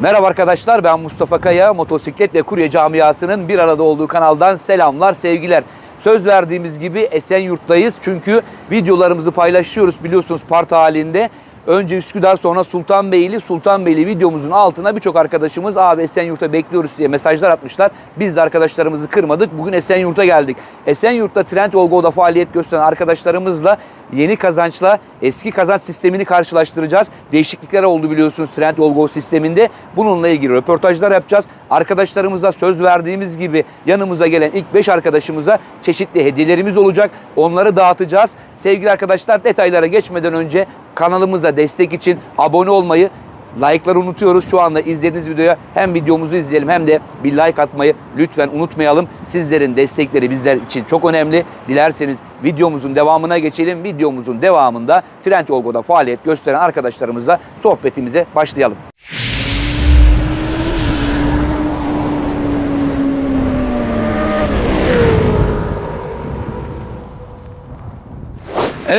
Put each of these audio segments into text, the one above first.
Merhaba arkadaşlar ben Mustafa Kaya. Motosiklet ve kurye camiasının bir arada olduğu kanaldan selamlar, sevgiler. Söz verdiğimiz gibi Esenyurt'tayız. Çünkü videolarımızı paylaşıyoruz biliyorsunuz part halinde. Önce Üsküdar sonra Sultanbeyli. Sultanbeyli videomuzun altına birçok arkadaşımız abi Esenyurt'a bekliyoruz diye mesajlar atmışlar. Biz de arkadaşlarımızı kırmadık. Bugün Esenyurt'a geldik. Esenyurt'ta Trend Olgo'da faaliyet gösteren arkadaşlarımızla yeni kazançla eski kazanç sistemini karşılaştıracağız. Değişiklikler oldu biliyorsunuz Trend Olgo sisteminde. Bununla ilgili röportajlar yapacağız. Arkadaşlarımıza söz verdiğimiz gibi yanımıza gelen ilk 5 arkadaşımıza çeşitli hediyelerimiz olacak. Onları dağıtacağız. Sevgili arkadaşlar detaylara geçmeden önce kanalımıza destek için abone olmayı, Like'ları unutuyoruz. Şu anda izlediğiniz videoya hem videomuzu izleyelim hem de bir like atmayı lütfen unutmayalım. Sizlerin destekleri bizler için çok önemli. Dilerseniz videomuzun devamına geçelim. Videomuzun devamında Trend Olgo'da faaliyet gösteren arkadaşlarımızla sohbetimize başlayalım.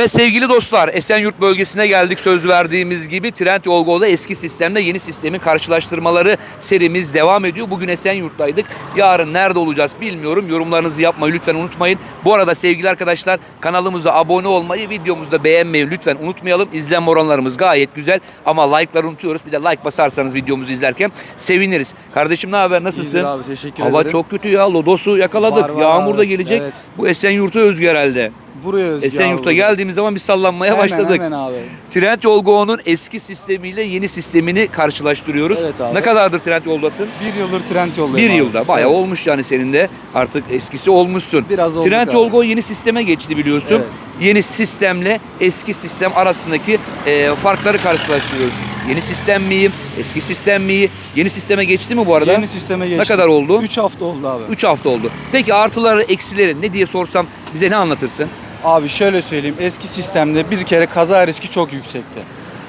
Evet sevgili dostlar Esenyurt bölgesine geldik söz verdiğimiz gibi Trend Yolgo'da eski sistemle yeni sistemin karşılaştırmaları serimiz devam ediyor. Bugün Esenyurt'taydık. Yarın nerede olacağız bilmiyorum. Yorumlarınızı yapmayı lütfen unutmayın. Bu arada sevgili arkadaşlar kanalımıza abone olmayı, videomuzu da beğenmeyi lütfen unutmayalım. İzlenme oranlarımız gayet güzel ama like'ları unutuyoruz. Bir de like basarsanız videomuzu izlerken seviniriz. Kardeşim ne haber nasılsın? İyidir abi, teşekkür Hava ederim. çok kötü ya. Lodosu yakaladık. Var, var Yağmur da gelecek. evet. Bu Esenyurt'a özgü herhalde. Buraya özgü Esenyurt'a abi. geldiğimiz zaman bir sallanmaya Hemen, başladık. Hemen abi. Trend Yolgo'nun eski sistemiyle yeni sistemini karşılaştırıyoruz. Evet abi. Ne kadardır Trend Yolgo'dasın? Bir yıldır trend yoldayım Bir abi. yılda. Bayağı Evet. olmuş yani senin de. Artık eskisi olmuşsun. Biraz olduk Trend. Yolgo yeni sisteme geçti biliyorsun. Evet. Yeni sistemle eski sistem arasındaki e, farkları karşılaştırıyoruz. Yeni sistem miyim? Eski sistem mi? Yeni sisteme geçti mi bu arada? Yeni sisteme geçtik. Ne kadar oldu? 3 hafta oldu abi. 3 hafta oldu. Peki artıları, eksileri ne diye sorsam bize ne anlatırsın? Abi şöyle söyleyeyim. Eski sistemde bir kere kaza riski çok yüksekti.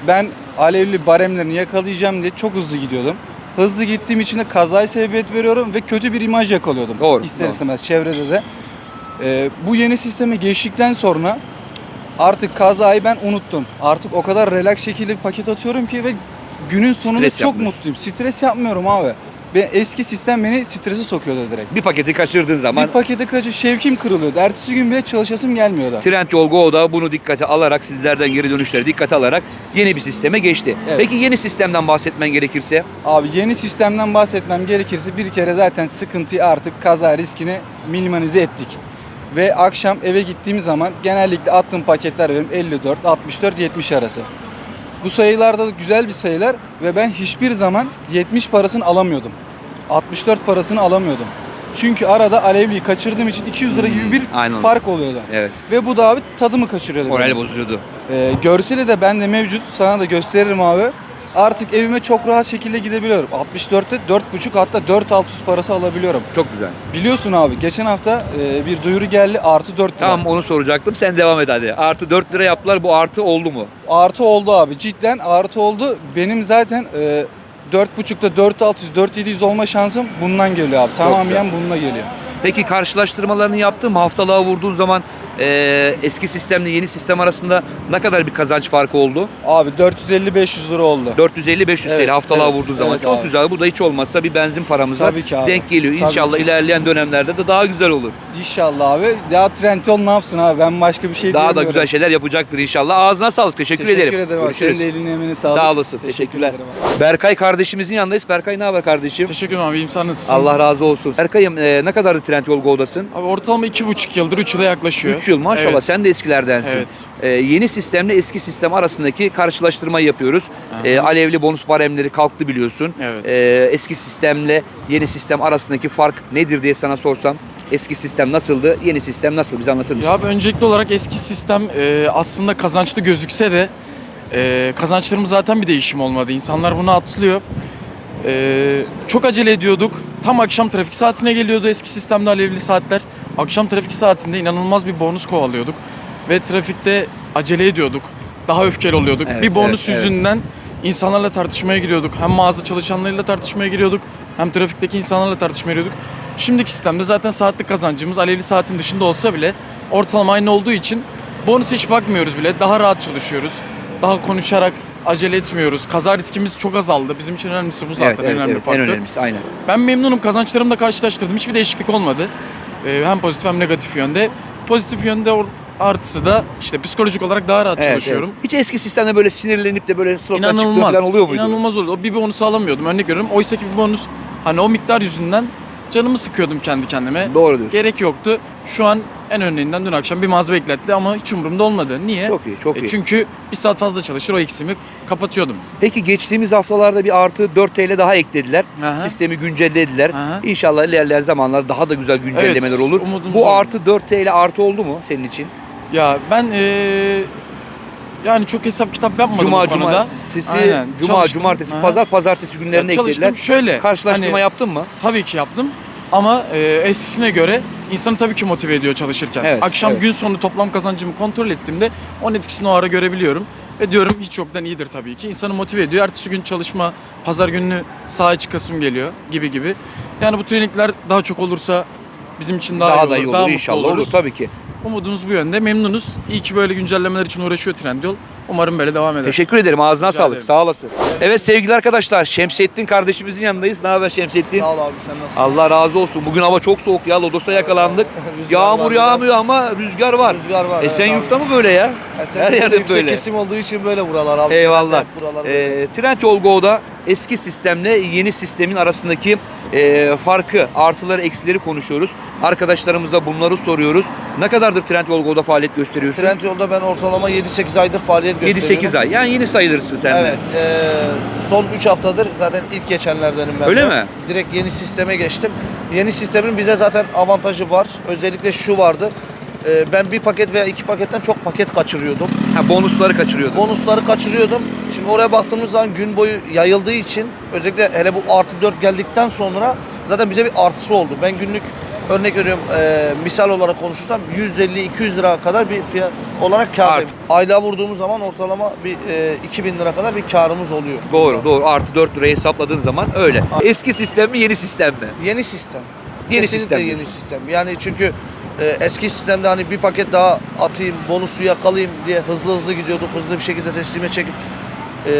Ben alevli baremlerini yakalayacağım diye çok hızlı gidiyordum. Hızlı gittiğim için de kazaya sebebiyet veriyorum ve kötü bir imaj yakalıyordum. Doğru, İster doğru. istemez çevrede de. Ee, bu yeni sisteme geçtikten sonra artık kazayı ben unuttum. Artık o kadar relax şekilde paket atıyorum ki ve günün sonunda Stres çok yapmıyorsun. mutluyum. Stres yapmıyorum abi. Ben, eski sistem beni strese sokuyordu direkt. Bir paketi kaçırdığın zaman Bir pakete kaçı şevkim kırılıyordu. Ertesi gün bile çalışasım gelmiyordu. Trend Yol Go da bunu dikkate alarak sizlerden geri dönüşleri dikkate alarak yeni bir sisteme geçti. Evet. Peki yeni sistemden bahsetmen gerekirse Abi yeni sistemden bahsetmem gerekirse bir kere zaten sıkıntıyı artık kaza riskini minimalize ettik. Ve akşam eve gittiğim zaman genellikle attığım paketler benim 54, 64, 70 arası. Bu sayılarda da güzel bir sayılar ve ben hiçbir zaman 70 parasını alamıyordum. 64 parasını alamıyordum. Çünkü arada alevliyi kaçırdığım için 200 lira gibi bir aynen. fark oluyordu. evet Ve bu da abi tadımı kaçırıyordu. moral benim. bozuyordu. Ee, görseli de bende mevcut. Sana da gösteririm abi. Artık evime çok rahat şekilde gidebiliyorum. 64'te 4,5 hatta 4600 parası alabiliyorum. Çok güzel. Biliyorsun abi geçen hafta e, bir duyuru geldi artı 4 lira. Tamam onu soracaktım. Sen devam et hadi. Artı 4 lira yaptılar. Bu artı oldu mu? Artı oldu abi cidden artı oldu. Benim zaten e, 4,5'ta 4600 4700 olma şansım bundan geliyor abi. Tamamen bununla geliyor. Peki karşılaştırmalarını yaptın mı? Haftalığa vurduğun zaman eee, eski sistemle yeni sistem arasında ne kadar bir kazanç farkı oldu? Abi 450-500 lira oldu. 450-500 Evet, TL haftalığa evet, vurduğun zaman. evet Çok abi. güzel. Bu da hiç olmazsa bir benzin paramıza Tabii ki abi. denk geliyor. Tabii İnşallah ki. ilerleyen dönemlerde de daha güzel olur. İnşallah abi. Ya Trendyol ne yapsın abi ben başka bir şey Daha da güzel şeyler yapacaktır inşallah. Ağzına sağlık. Teşekkür, Teşekkür ederim. ederim abi. Senin de eline emeğine sağlık. Sağ olasın. Teşekkür Teşekkürler. ederim abi. Berkay kardeşimizin yanındayız. Berkay ne haber kardeşim? Teşekkür ederim abi. İyiyim sen nasılsın? Allah razı olsun. Berkay'ım e, ne kadardı Trendyol Go'dasın? Abi ortalama iki buçuk yıldır, üç yıla yaklaşıyor. 3 yıl maşallah Evet. sen de eskilerdensin. Evet. E, yeni sistemle eski sistem arasındaki karşılaştırmayı yapıyoruz. E, alevli bonus baremleri kalktı biliyorsun. Evet. E, eski sistemle yeni sistem arasındaki fark nedir diye sana sorsam. Eski sistem nasıldı? Yeni sistem nasıl? Bize anlatır mısın? Ya abi öncelikli olarak eski sistem e, aslında kazançlı gözükse de e, kazançlarımız zaten bir değişim olmadı. İnsanlar bunu atlıyor. E, çok acele ediyorduk. Tam akşam trafik saatine geliyordu eski sistemde alevli saatler. Akşam trafik saatinde inanılmaz bir bonus kovalıyorduk. Ve trafikte acele ediyorduk. Daha öfkeli oluyorduk. Evet, bir bonus evet, evet. yüzünden insanlarla tartışmaya giriyorduk. Hem mağaza çalışanlarıyla tartışmaya giriyorduk. Hem trafikteki insanlarla tartışmaya giriyorduk. Şimdiki sistemde zaten saatlik kazancımız alevli saatin dışında olsa bile ortalama aynı olduğu için bonus hiç bakmıyoruz bile. Daha rahat çalışıyoruz. Daha konuşarak acele etmiyoruz. Kaza riskimiz çok azaldı. Bizim için önemlisi bu zaten evet, en evet, önemli evet, faktör. en önemlisi aynen. Ben memnunum. Kazançlarımla karşılaştırdım. Hiçbir değişiklik olmadı. Ee, hem pozitif hem negatif yönde. Pozitif yönde artısı da işte psikolojik olarak daha rahat Evet, çalışıyorum. evet. Hiç eski sistemde böyle sinirlenip de böyle slotlar çıktığı İnanılmaz. falan oluyor muydu? İnanılmaz oluyor. O bir bonus alamıyordum. Örnek veriyorum. Oysa ki bir bonus hani o miktar yüzünden canımı sıkıyordum kendi kendime. Doğru diyorsun. Gerek yoktu. Şu an en örneğinden dün akşam bir mağaza bekletti ama hiç umurumda olmadı. Niye? Çok iyi, çok E iyi. Çünkü bir saat fazla çalışır o eksimi kapatıyordum. Peki geçtiğimiz haftalarda bir artı 4 TL daha eklediler. Aha. Sistemi güncellediler. Aha. İnşallah ilerleyen zamanlarda daha da güzel güncellemeler Evet, olur. umudumuz Bu o. artı 4 TL artı oldu mu senin için? Ya ben eee, yani çok hesap kitap yapmadım Cuma, bu konuda. cumartesi, Aynen, cuma, çalıştım. cumartesi, Aha. pazar, pazartesi günlerine Ya çalıştım. eklediler. Şöyle, Karşılaştırma hani- yaptın mı? Tabii ki yaptım. Ama e, eskisine göre insanı tabii ki motive ediyor çalışırken. Evet, Akşam evet. gün sonu toplam kazancımı kontrol ettiğimde onun etkisini o ara görebiliyorum. Ve diyorum hiç yoktan iyidir tabii ki. İnsanı motive ediyor. Ertesi gün çalışma, pazar günü sahaya çıkasım geliyor gibi gibi. Yani bu trainikler daha çok olursa bizim için daha, Daha, iyi da olur. iyi olur daha inşallah olur tabii ki. Umudumuz bu yönde. Memnunuz. İyi ki böyle güncellemeler için uğraşıyor Trendyol. Umarım böyle devam eder. Teşekkür ederim. Ağzına Rica sağlık. ederim. Sağ olasın. Evet sevgili arkadaşlar Şemsettin kardeşimizin yanındayız. Ne haber Şemsettin? Sağ ol abi sen nasılsın? Allah razı olsun. Bugün hava çok soğuk ya. Lodos'a yakalandık. Rüzgar Yağmur biraz. yağmıyor ama rüzgar var. Rüzgar var, evet Esenyurt'ta mı böyle ya? Esenlik'te Her yerde yüksek böyle. kesim olduğu için böyle buralar abi. Eyvallah. Hep Buralar böyle. Ee, Trendyol Go'da eski sistemle yeni sistemin arasındaki e, farkı, artıları, eksileri konuşuyoruz. Arkadaşlarımıza bunları soruyoruz. Ne kadardır Trendyol Go'da faaliyet gösteriyorsun? Trendyol'da ben ortalama 7-8 aydır faaliyet gösteriyorum. 7-8 ay. Yani yeni sayılırsın sen de. Evet. eee, son 3 haftadır zaten ilk geçenlerdenim ben Öyle de. mi? Direkt yeni sisteme geçtim. Yeni sistemin bize zaten avantajı var. Özellikle şu vardı. Eee, ben bir paket veya iki paketten çok paket kaçırıyordum. Ha, bonusları kaçırıyordun. Bonusları kaçırıyordum. Şimdi oraya baktığımız zaman gün boyu yayıldığı için özellikle hele bu artı 4 geldikten sonra zaten bize bir artısı oldu. Ben günlük örnek veriyorum e, misal olarak konuşursam 150-200 lira kadar bir fiyat olarak kârdayım. Aylığa vurduğumuz zaman ortalama bir e, 2000 lira kadar bir karımız oluyor. Doğru doğru. Artı 4 lirayı hesapladığın zaman öyle. Eski sistem mi yeni sistem mi? Yeni sistem. Yeni Kesinlikle sistem yeni sistem. Yani çünkü e, eski sistemde hani bir paket daha atayım, bonusu yakalayayım diye hızlı hızlı gidiyorduk. Hızlı bir şekilde teslime çekip e,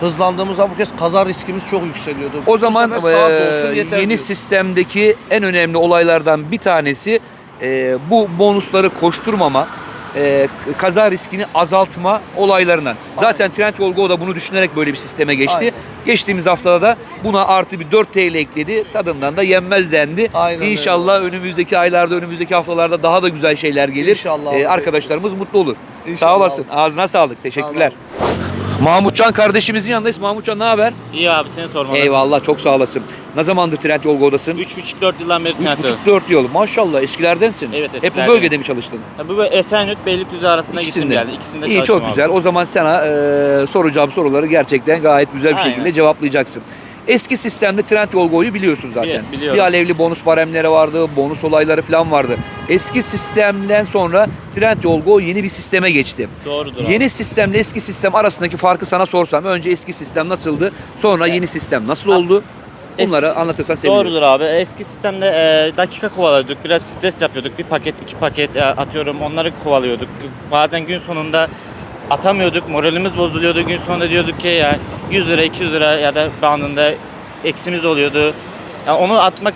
hızlandığımız zaman bu kez kaza riskimiz çok yükseliyordu. O Bu zaman saat e, yeni diyoruz. sistemdeki en önemli olaylardan bir tanesi e, bu bonusları koşturmama, e, kaza riskini azaltma olaylarından. Zaten Trendyol da bunu düşünerek böyle bir sisteme geçti. Aynen. Geçtiğimiz haftada da buna artı bir 4 TL ekledi. Tadından da yenmez dendi. Aynen öyle. İnşallah önümüzdeki aylarda, önümüzdeki haftalarda daha da güzel şeyler gelir. İnşallah E, abi, arkadaşlarımız mutlu olur. İnşallah Sağ olasın. Ağzına sağlık. Teşekkürler. Mahmutcan kardeşimizin yanındayız. Mahmutcan ne haber? İyi abi seni sormalı. Eyvallah çok sağ olasın. Ne zamandır Trendyol Go'dasın? 3,5-4 yıldan beri Trendyol. 3,5-4 yıl. Maşallah eskilerdensin. Evet, Hep bu eskilerden. bölgede mi çalıştın? Ya Bu Esenyurt Beylikdüzü arasında gittim İkisinde. geldi. İkisinde İyi çalıştım çok abi. güzel. O zaman sana e, soracağım soruları gerçekten gayet güzel bir Aynen. şekilde cevaplayacaksın. Eski sistemde Trendyol Go'yu biliyorsun zaten. Bili- biliyorum. Bir alevli bonus baremleri vardı, bonus olayları falan vardı. Eski sistemden sonra Trendyol Go yeni bir sisteme geçti. Doğrudur. Yeni sistemle eski sistem arasındaki farkı sana sorsam önce eski sistem nasıldı? Sonra yeni sistem nasıl oldu? Bunları Eski- anlatırsan sevinirim. Doğrudur abi. Eski sistemde e, dakika kovalıyorduk. Biraz stres yapıyorduk. Bir paket, iki paket e, atıyorum. Onları kovalıyorduk. Bazen gün sonunda atamıyorduk. Moralimiz bozuluyordu. Gün sonunda diyorduk ki ya 100 lira, 200 lira ya da bandında eksimiz oluyordu. Ya onu atmak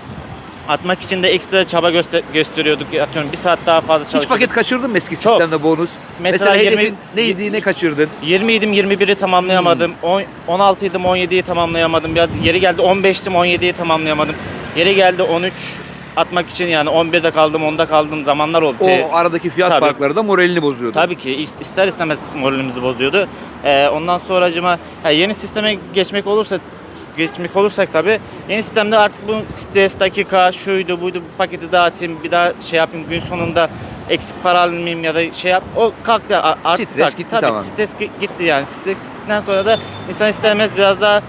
atmak için de ekstra çaba göster- gösteriyorduk. Atıyorum bir saat daha fazla Hiç çalışıyorduk. paket kaçırdın mı eski Çok. sistemde bonus? Mesela hedefin 20 neydi, ne kaçırdın? 20 idim 21'i tamamlayamadım. On- 16 idim 17'yi tamamlayamadım. Biraz yeri geldi 15'tim 17'yi tamamlayamadım. Yeri geldi 13 atmak için yani 11'de kaldım 10'da kaldım zamanlar oldu. O aradaki fiyat Tabii. farkları da moralini bozuyordu. Tabii ki is- ister istemez moralimizi bozuyordu. Ee, ondan sonracıma ha, yeni sisteme geçmek olursa geçmek olursak tabii yeni sistemde artık bu stres dakika şuydu buydu bu paketi dağıtayım bir daha şey yapayım gün sonunda eksik para almayayım ya da şey yap o kalktı artık Stres gitti tabii, tamamen. stres gi- gitti yani stres gittikten sonra da insan istemez biraz daha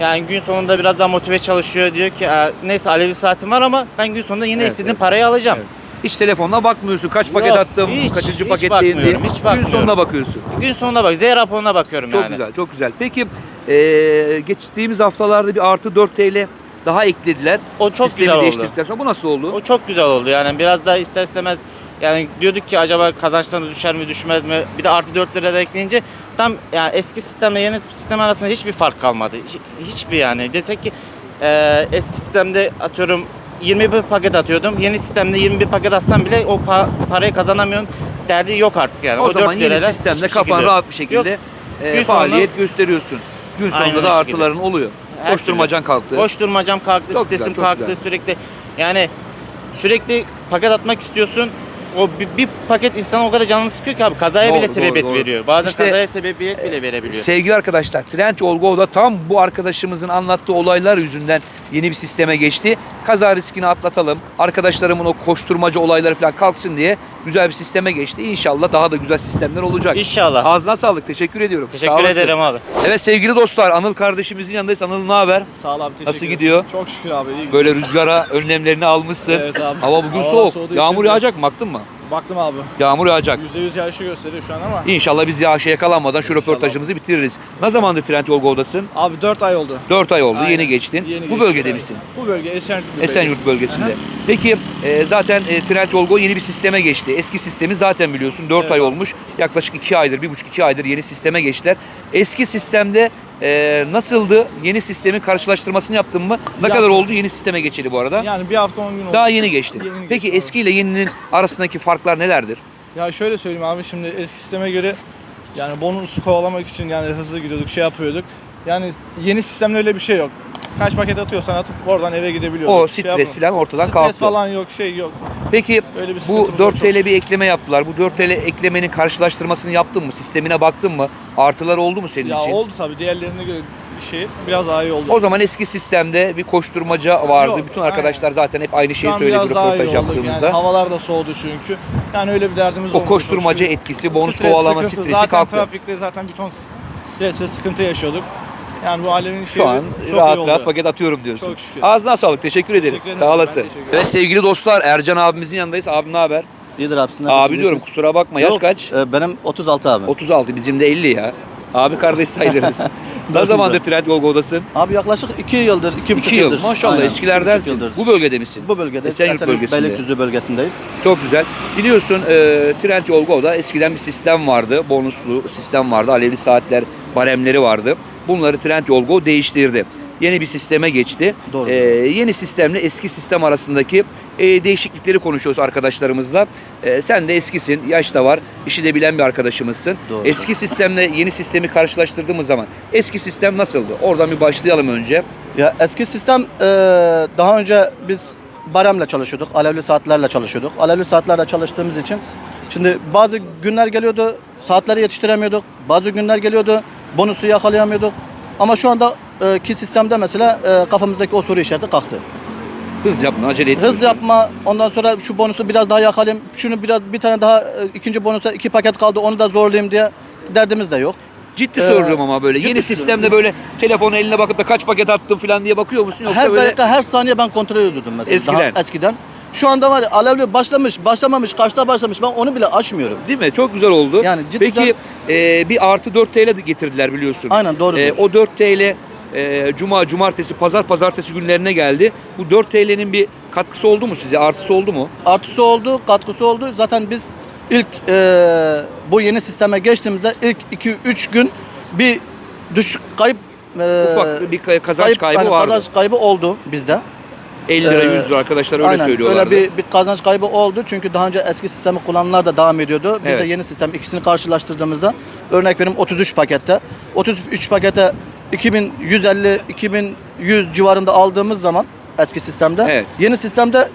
yani gün sonunda biraz daha motive çalışıyor diyor ki "Aa, neyse alevli saatim var ama ben gün sonunda yine Evet, istediğim evet. parayı alacağım. Evet. Hiç telefonuna bakmıyorsun. Kaç paket Yok, attım, hiç, kaçıncı hiç paketteyim diye. bakmıyorum, hiç Gün bakmıyorum. sonuna bakıyorsun. Gün sonuna bak Z raporuna bakıyorum Çok yani. güzel, çok güzel. Peki eee, geçtiğimiz haftalarda bir artı 4 TL daha eklediler. O çok Sistemi güzel oldu. değiştirdikten sonra bu nasıl oldu? O çok güzel oldu yani biraz daha ister istemez Yani diyorduk ki acaba kazançlarımız düşer mi düşmez mi? Bir de artı 4 lira da ekleyince tam yani eski sistemle yeni sistem arasında hiçbir fark kalmadı. Hiç, hiçbir yani. Desek ki e, eski sistemde atıyorum 21 paket atıyordum. Yeni sistemde 21 paket atsam bile o pa- parayı kazanamıyorum. Derdi yok artık yani. O, zaman 4 yeni sistemde kafan şekilde- rahat bir şekilde Yok. e, faaliyet sonunda- gösteriyorsun. Gün sonunda o da şekilde. artıların oluyor. Her Koşturmacan kalktı. Koşturmacam kalktı, Çok stresim güzel, kalktı güzel. sürekli. Yani sürekli paket atmak istiyorsun. O bir, bir paket insan o kadar canını sıkıyor ki abi kazaya Doğru, bile doğru, sebebiyet doğru. veriyor. Bazen İşte- kazaya sebebiyet bile verebiliyor. Sevgili arkadaşlar Trend Yol Go'da tam bu arkadaşımızın anlattığı olaylar yüzünden yeni bir sisteme geçti. Kaza riskini atlatalım. Arkadaşlarımın o koşturmacı olayları falan kalksın diye güzel bir sisteme geçti. İnşallah daha da güzel sistemler olacak. İnşallah. Ağzına sağlık. Teşekkür ediyorum. Sağ Teşekkür olasın. ederim abi. Evet sevgili dostlar Anıl kardeşimizin yanındayız. Anıl ne haber? Sağ ol abi teşekkür Nasıl gidiyor? Çok şükür abi iyi. Böyle rüzgara önlemlerini almışsın. Evet abi. Hava bugün Hava soğuk. Yağmur yağacak mı baktın mı? Baktım abi. Yağmur yağacak. %100 yağışı gösteriyor şu an ama. İnşallah biz yağışa yakalanmadan şu İnşallah. röportajımızı bitiririz. Ne zamandır Trend Yol? Abi 4 ay oldu. 4 ay oldu. Aynen. Yeni geçtin. Yeni Bu geçtim. bölgede Evet. misin? Bu bölge Esenyurt Esenyurt bölgesinde. Peki e, zaten e, Trend Yol yeni bir sisteme geçti. Eski sistemi zaten biliyorsun 4 Evet ay olmuş. Yaklaşık 2 aydır, 1,5-2 aydır yeni sisteme geçtiler. Eski sistemde e, nasıldı? Yeni sistemin karşılaştırmasını yaptın mı? Ne kadar oldu yeni sisteme geçeli bu arada? Yani bir hafta 10 gün oldu. Daha yeni geçti. Yeni geçti, Peki evet. eskiyle yeninin arasındaki farklar nelerdir? Ya şöyle söyleyeyim abi şimdi eski sisteme göre yani bonusu kovalamak için yani hızlı gidiyorduk şey yapıyorduk. Yani yeni sistemde öyle bir şey yok. Kaç paket atıyorsan atıp oradan eve gidebiliyorduk. O Şey stres yapma- falan ortadan Stres kalktı. falan yok şey yok. Peki bu sıkıntımız 4 yok, TL bir ekleme yaptılar. Bu 4 TL eklemenin karşılaştırmasını yaptın mı? Sistemine baktın mı? Artılar oldu mu senin Ya için? oldu tabii diğerlerine göre bir şey biraz daha iyi oldu. O zaman eski sistemde bir koşturmaca vardı. Yok, Bütün arkadaşlar zaten hep aynı şeyi söyledi röportaj yaptığımızda. Yani havalar da soğudu çünkü. Yani öyle bir derdimiz o olmadı. koşturmaca etkisi, bonus Stres, kovalama sıkıntı. stresi Zaten kalktı. trafikte zaten bir ton stres ve sıkıntı yaşıyorduk. Yani bu alemin şeyi Şu an çok rahat iyi oldu. rahat paket atıyorum diyorsun. Çok şükür. Ağzına sağlık. Teşekkür ederim. Teşekkür ederim. Sağ olasın. Ben teşekkür ederim. Evet sevgili dostlar Ercan abimizin yanındayız. Abim ne haber? İyidir abi. Abi diyorum kusura bakma. Yaş Yok, kaç? e, benim 36 abi. 36. Bizim de 50 ya. Abi kardeş sayılırız. ne zamandır Trend Yol Go'dasın? Abi yaklaşık 2 yıldır, 2,5 2 yıl. yıldır. Maşallah Aynen, eskilerdensin. iki buçuk yıldır. Bu bölgede misin? Bu bölgede Esenyurt bölgesinde. Beylikdüzü bölgesindeyiz. Çok güzel. Biliyorsun e, Trend Yol Go'da eskiden bir sistem vardı. Bonuslu sistem vardı. Alevli saatler baremleri vardı. Bunları Trend Yol Go değiştirdi. Yeni bir sisteme geçti. Doğru. E, yeni sistemle eski sistem arasındaki e, değişiklikleri konuşuyoruz arkadaşlarımızla. E, sen de eskisin, yaş da var, işi de bilen bir arkadaşımızsın. Doğru. Eski sistemle yeni sistemi karşılaştırdığımız zaman eski sistem nasıldı? Oradan bir başlayalım önce. Ya eski sistem e, daha önce biz baremle çalışıyorduk, alevli saatlerle çalışıyorduk. Alevli saatlerle çalıştığımız için şimdi bazı günler geliyordu, saatleri yetiştiremiyorduk. Bazı günler geliyordu, bonusu yakalayamıyorduk. Ama şu anda e, ki sistemde mesela e, kafamızdaki o soru işareti kalktı. Hız yapma, acele etme. Hız yapma. Ondan sonra şu bonusu biraz daha yakalayayım. Şunu biraz bir tane daha e, ikinci bonusa iki paket kaldı. Onu da zorlayayım diye derdimiz de yok. Ciddi Ee, soruyorum ama böyle. Yeni sistemde böyle telefon eline bakıp da kaç paket attım falan diye bakıyor musun? Yoksa her böyle dakika her saniye ben kontrol ediyordum mesela. Eskiden. Daha eskiden. Şu anda var ya alevli başlamış, başlamamış, kaçta başlamış ben onu bile aşmıyorum. Değil mi? Çok güzel oldu. Yani cidden- Peki e, bir artı 4 TL getirdiler biliyorsun. Aynen doğru. E, o 4 TL e, cuma, cumartesi, pazar, pazartesi günlerine geldi. Bu 4 TL'nin bir katkısı oldu mu size? Artısı oldu mu? Artısı oldu, katkısı oldu. Zaten biz ilk e, bu yeni sisteme geçtiğimizde ilk 2-3 gün bir düşük kayıp e, Ufak bir kazanç kaybı hani vardı. Kazanç kaybı oldu bizde. 50 lira, Ee, 100 lira arkadaşlar öyle Aynen, söylüyorlardı. Öyle bir, bir kazanç kaybı oldu. Çünkü daha önce eski sistemi kullananlar da devam ediyordu. Biz Evet. de yeni sistem ikisini karşılaştırdığımızda örnek vereyim 33 pakette. 33 pakete 2150 2100 civarında aldığımız zaman eski sistemde Evet. yeni sistemde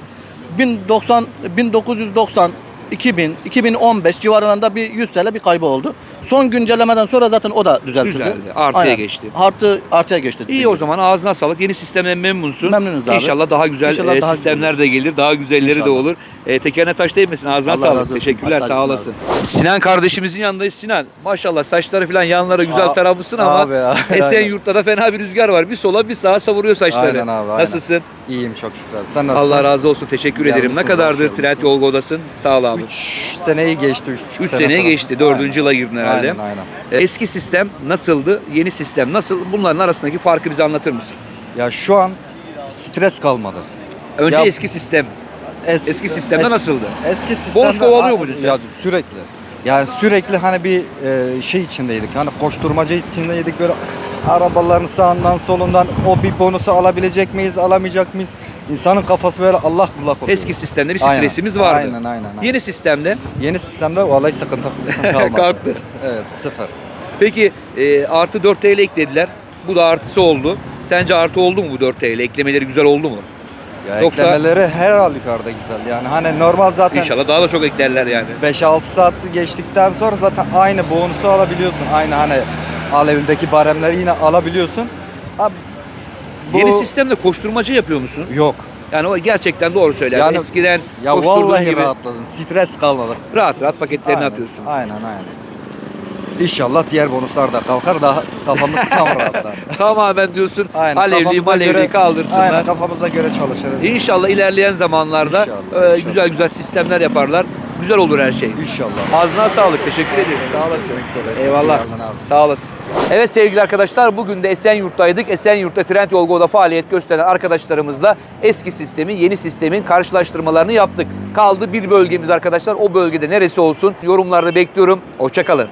1090 1990 2000 2015 civarlarında bir 100 TL bir kaybı oldu. Son güncellemeden sonra zaten o da düzeltildi. Düzeldi, artıya geçti. Artı artıya geçti. İyi o zaman ağzına sağlık. Yeni sistemden memnunsun. Memnunuz abi. İnşallah daha güzel İnşallah e, daha sistemler de gelir. Daha güzelleri de İnşallah. olur. E, tekerine taş değmesin. Ağzına Allah sağlık. Teşekkürler. Sağ olasın. Sinan kardeşimizin yanındayız. Sinan maşallah saçları falan yanlara güzel Aa, taramışsın ama abi aynen. Esenyurt'ta da fena bir rüzgar var. Bir sola bir sağa savuruyor saçları. Aynen abi, aynen. Nasılsın? İyiyim çok şükür abi. Sen nasılsın? Allah razı olsun. Teşekkür ederim. Ne kadardır Trend. Yolgo'dasın? Sağ ol abi. 3 seneyi geçti. 3 3 seneye geçti. Dördüncü yıla girdin herhalde. Aynen aynen. E, Eski sistem nasıldı? Yeni sistem nasıl? Bunların arasındaki farkı bize anlatır mısın? Ya şu an stres kalmadı. Önce Ya- eski sistem. Es- Eski sistemde es- nasıldı? Eski sistemde Bonus kovalıyor muydun sen? Ya sürekli. Yani sürekli hani bir e, şey içindeydik. Hani koşturmaca içindeydik böyle arabaların sağından solundan o bir bonusu alabilecek miyiz, alamayacak mıyız? İnsanın kafası böyle Allah bullak oluyor. Eski sistemde bir Aynen. stresimiz vardı. Aynen, aynen, aynen. Yeni sistemde Yeni sistemde vallahi sıkıntı kalmadı. Kalktı. Evet sıfır. peki e, artı 4 TL eklediler. Bu da artısı oldu. Sence artı oldu mu bu 4 TL? Eklemeleri güzel oldu mu? Ya Yoksa- eklemeleri her halükarda güzel. Yani hani normal zaten İnşallah daha da çok eklerler yani. 5-6 saat geçtikten sonra zaten aynı bonusu alabiliyorsun. Aynı hani Alevli'deki baremleri yine alabiliyorsun. Abi, bu- Yeni sistemde koşturmacı yapıyor musun? Yok. Yani o gerçekten doğru söyler. Yani- Eskiden Ya koşturduğun vallahi gibi rahatladım. Stres kalmadı. rahat rahat paketlerini Aynen, atıyorsun. Aynen aynen. İnşallah diğer bonuslar da kalkar daha kafamız tam rahatlar. Tamamen diyorsun Aynen. alevli kafamıza malevli göre- kaldırsınlar. Aynen kafamıza göre çalışırız. İnşallah ilerleyen zamanlarda İnşallah, e, inşallah. güzel güzel sistemler yaparlar. Güzel olur her şey. İnşallah. Ağzına sağlık. Teşekkür ederim. Sağ olasın. Eyvallah. Eyvallah abi. Sağ olasın. Evet sevgili arkadaşlar bugün de Esenyurt'taydık. Esenyurt'ta Trendyol faaliyet gösteren arkadaşlarımızla eski sistemin yeni sistemin karşılaştırmalarını yaptık. Kaldı bir bölgemiz arkadaşlar. O bölgede neresi olsun? Yorumlarda bekliyorum. Hoşçakalın.